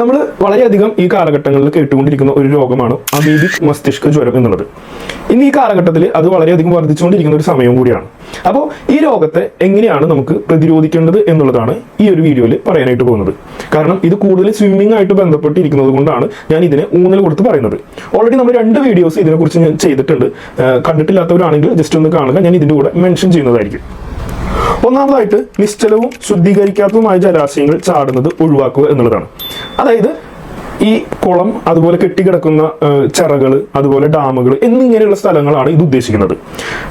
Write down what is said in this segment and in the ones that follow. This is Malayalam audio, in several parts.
നമ്മൾ വളരെയധികം ഈ കാലഘട്ടങ്ങളിൽ കേട്ടുകൊണ്ടിരിക്കുന്ന ഒരു രോഗമാണ് അമീബിക് മസ്തിഷ്ക ജ്വരം എന്നുള്ളത്. ഇന്ന് ഈ കാലഘട്ടത്തിൽ അത് വളരെയധികം വർദ്ധിച്ചുകൊണ്ടിരിക്കുന്ന ഒരു സമയം കൂടിയാണ്. അപ്പോൾ ഈ രോഗത്തെ എങ്ങനെയാണ് നമുക്ക് പ്രതിരോധിക്കേണ്ടത് എന്നുള്ളതാണ് ഈ ഒരു വീഡിയോയിൽ പറയാനായിട്ട് പോകുന്നത്. കാരണം ഇത് കൂടുതൽ സ്വിമ്മിംഗ് ആയിട്ട് ബന്ധപ്പെട്ടിരിക്കുന്നത് കൊണ്ടാണ് ഞാൻ ഇതിനെ ഊന്നൽ കൊടുത്ത് പറയുന്നത്. ഓൾറെഡി നമ്മൾ രണ്ട് വീഡിയോസ് ഇതിനെക്കുറിച്ച് ഞാൻ ചെയ്തിട്ടുണ്ട്. കണ്ടിട്ടില്ലാത്തവരാണെങ്കിൽ ജസ്റ്റ് ഒന്ന് കാണുക. ഞാൻ ഇതിന്റെ കൂടെ മെൻഷൻ ചെയ്യുന്നതായിരിക്കും. ഒന്നാമതായിട്ട് നിശ്ചലവും ശുദ്ധീകരിക്കാത്തതുമായ ജലാശയങ്ങൾ ചാടുന്നത് ഒഴിവാക്കുക എന്നുള്ളതാണ്. അതായത് ഈ കുളം അതുപോലെ കെട്ടിക്കിടക്കുന്ന ചിറകൾ അതുപോലെ ഡാമുകൾ എന്നിങ്ങനെയുള്ള സ്ഥലങ്ങളാണ് ഇത് ഉദ്ദേശിക്കുന്നത്.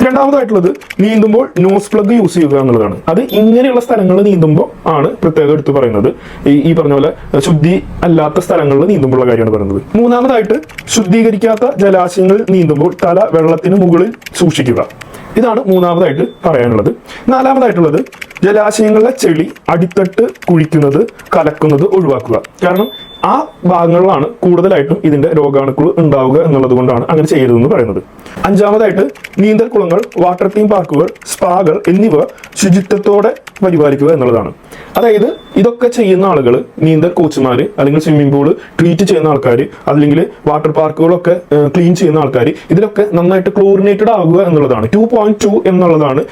രണ്ടാമതായിട്ടുള്ളത് നീന്തുമ്പോൾ നോസ് പ്ലഗ് യൂസ് ചെയ്യുക എന്നുള്ളതാണ്. അത് ഇങ്ങനെയുള്ള സ്ഥലങ്ങൾ നീന്തുമ്പോൾ ആണ് പ്രത്യേകം എടുത്തു പറയുന്നത്. ഈ ഈ പറഞ്ഞ പോലെ ശുദ്ധി അല്ലാത്ത സ്ഥലങ്ങളിൽ നീന്തുമ്പോഴുള്ള കാര്യമാണ് പറയുന്നത്. മൂന്നാമതായിട്ട് ശുദ്ധീകരിക്കാത്ത ജലാശയങ്ങളിൽ നീന്തുമ്പോൾ തല വെള്ളത്തിന് മുകളിൽ സൂക്ഷിക്കുക. ഇതാണ് മൂന്നാമതായിട്ട് പറയാനുള്ളത്. നാലാമതായിട്ടുള്ളത് ജലാശയങ്ങളിലെ ചെളി അടിത്തട്ട് കുഴിക്കുന്നത് കലക്കുന്നത് ഒഴിവാക്കുക. കാരണം ആ ഭാഗങ്ങളിലാണ് കൂടുതലായിട്ടും ഇതിന്റെ രോഗാണുക്കൾ ഉണ്ടാവുക എന്നുള്ളത് കൊണ്ടാണ് അങ്ങനെ ചെയ്യരുതെന്ന് പറയുന്നത്. അഞ്ചാമതായിട്ട് നീന്തൽ കുളങ്ങൾ വാട്ടർ തീം പാർക്കുകൾ സ്പാകൾ എന്നിവ ശുചിത്വത്തോടെ പരിപാലിക്കുക എന്നുള്ളതാണ്. അതായത് ഇതൊക്കെ ചെയ്യുന്ന ആളുകൾ നീന്തൽ കോച്ചുമാർ അല്ലെങ്കിൽ സ്വിമ്മിംഗ് പൂൾ ട്രീറ്റ് ചെയ്യുന്ന ആൾക്കാർ അല്ലെങ്കിൽ വാട്ടർ പാർക്കുകളൊക്കെ ക്ലീൻ ചെയ്യുന്ന ആൾക്കാർ ഇതിലൊക്കെ നന്നായിട്ട് ക്ലോറിനേറ്റഡ് ആകുക എന്നുള്ളതാണ്. ടു പോയിന്റ് ടു എന്നുള്ളതാണ്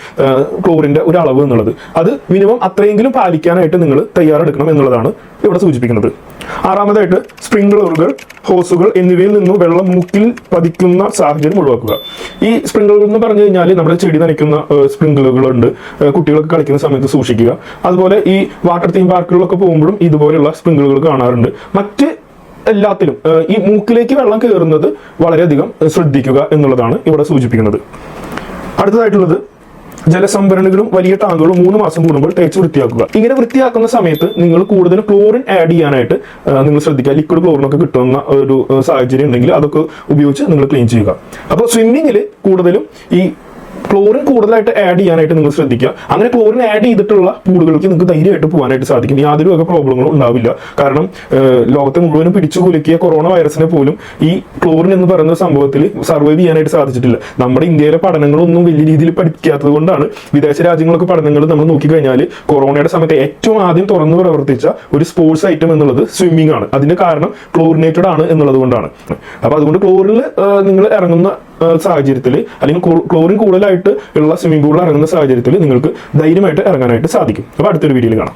ക്ലോറിന്റെ ഒരു അളവ് എന്നുള്ളത്. അത് മിനിമം അത്രയെങ്കിലും പാലിക്കാനായിട്ട് നിങ്ങൾ തയ്യാറെടുക്കണം എന്നുള്ളതാണ് ഇവിടെ സൂചിപ്പിക്കുന്നത്. ആറാമതായിട്ട് സ്പ്രിംഗ്ലറുകൾ ഹോസുകൾ എന്നിവയിൽ നിന്നും വെള്ളം മുക്കിൽ പതിക്കുന്ന സാഹചര്യം ഒഴിവാക്കുക. ഈ സ്പ്രിംഗ്ലറുകൾ എന്ന് പറഞ്ഞു കഴിഞ്ഞാൽ നമ്മുടെ ചെടി നനയ്ക്കുന്ന സ്പ്രിംഗ്ലറുകളുണ്ട് കുട്ടികളൊക്കെ കളിക്കുന്ന സമയത്ത് സൂക്ഷിക്കുക. അതുപോലെ ഈ വാട്ടർ തീം പാർക്കുകളിലൊക്കെ പോകുമ്പോഴും ഇതുപോലെയുള്ള സ്പ്രിംഗ്ലറുകൾ കാണാറുണ്ട്. മറ്റ് എല്ലാത്തിലും ഈ മൂക്കിലേക്ക് വെള്ളം കയറുന്നത് വളരെയധികം ശ്രദ്ധിക്കുക എന്നുള്ളതാണ് ഇവിടെ സൂചിപ്പിക്കുന്നത്. അടുത്തതായിട്ടുള്ളത് ജലസംഭരണികളും വലിയ ടാങ്കുകളും മൂന്ന് മാസം കൂടുമ്പോൾ തേച്ച് വൃത്തിയാക്കുക. ഇങ്ങനെ വൃത്തിയാക്കുന്ന സമയത്ത് നിങ്ങൾ കൂടുതൽ ക്ലോറിൻ ആഡ് ചെയ്യാനായിട്ട് നിങ്ങൾ ശ്രദ്ധിക്കുക. ലിക്വിഡ് ക്ലോറിൻ ഒക്കെ കിട്ടുന്ന ഒരു സാഹചര്യം ഉണ്ടെങ്കിൽ അതൊക്കെ ഉപയോഗിച്ച് നിങ്ങൾ ക്ലീൻ ചെയ്യുക. അപ്പോൾ സ്വിമ്മിങ്ങിൽ കൂടുതലും ഈ ക്ലോറിൻ കൂടുതലായിട്ട് ആഡ് ചെയ്യാനായിട്ട് നിങ്ങൾ ശ്രദ്ധിക്കുക. അങ്ങനെ ക്ലോറിൻ ആഡ് ചെയ്തിട്ടുള്ള പൂളുകൾക്ക് നിങ്ങൾക്ക് ധൈര്യമായിട്ട് പോകാനായിട്ട് സാധിക്കും. യാതൊരു വക പ്രോബ്ലങ്ങളും ഉണ്ടാവില്ല. കാരണം ലോകത്തെ മുഴുവനും പിടിച്ചു കുലുക്കിയ കൊറോണ വൈറസിനെ പോലും ഈ ക്ലോറിൻ എന്ന് പറയുന്ന സംഭവത്തിൽ സർവൈവ് ചെയ്യാനായിട്ട് സാധിച്ചിട്ടില്ല. നമ്മുടെ ഇന്ത്യയിലെ പഠനങ്ങളൊന്നും വലിയ രീതിയിൽ പഠിക്കാത്തത് കൊണ്ടാണ് വിദേശ രാജ്യങ്ങളൊക്കെ പഠനങ്ങൾ നമ്മൾ നോക്കിക്കഴിഞ്ഞാൽ കൊറോണയുടെ സമയത്ത് ഏറ്റവും ആദ്യം തുറന്നു പ്രവർത്തിച്ച ഒരു സ്പോർട്സ് ഐറ്റം എന്നുള്ളത് സ്വിമ്മിംഗ് ആണ്. അതിന്റെ കാരണം ക്ലോറിനേറ്റഡ് ആണ് എന്നുള്ളത് കൊണ്ടാണ്. അപ്പൊ അതുകൊണ്ട് ക്ലോറിൽ നിങ്ങൾ ഇറങ്ങുന്ന സാഹചര്യത്തിൽ അല്ലെങ്കിൽ ക്ലോ- ക്ലോറിൻ കൂടുതലായിട്ട് ഉള്ള സ്വിമ്മിംഗ് പൂളിൽ ഇറങ്ങുന്ന സാഹചര്യത്തിൽ നിങ്ങൾക്ക് ധൈര്യമായിട്ട് ഇറങ്ങാനായിട്ട് സാധിക്കും. അപ്പോൾ അടുത്തൊരു വീഡിയോയിൽ കാണാം.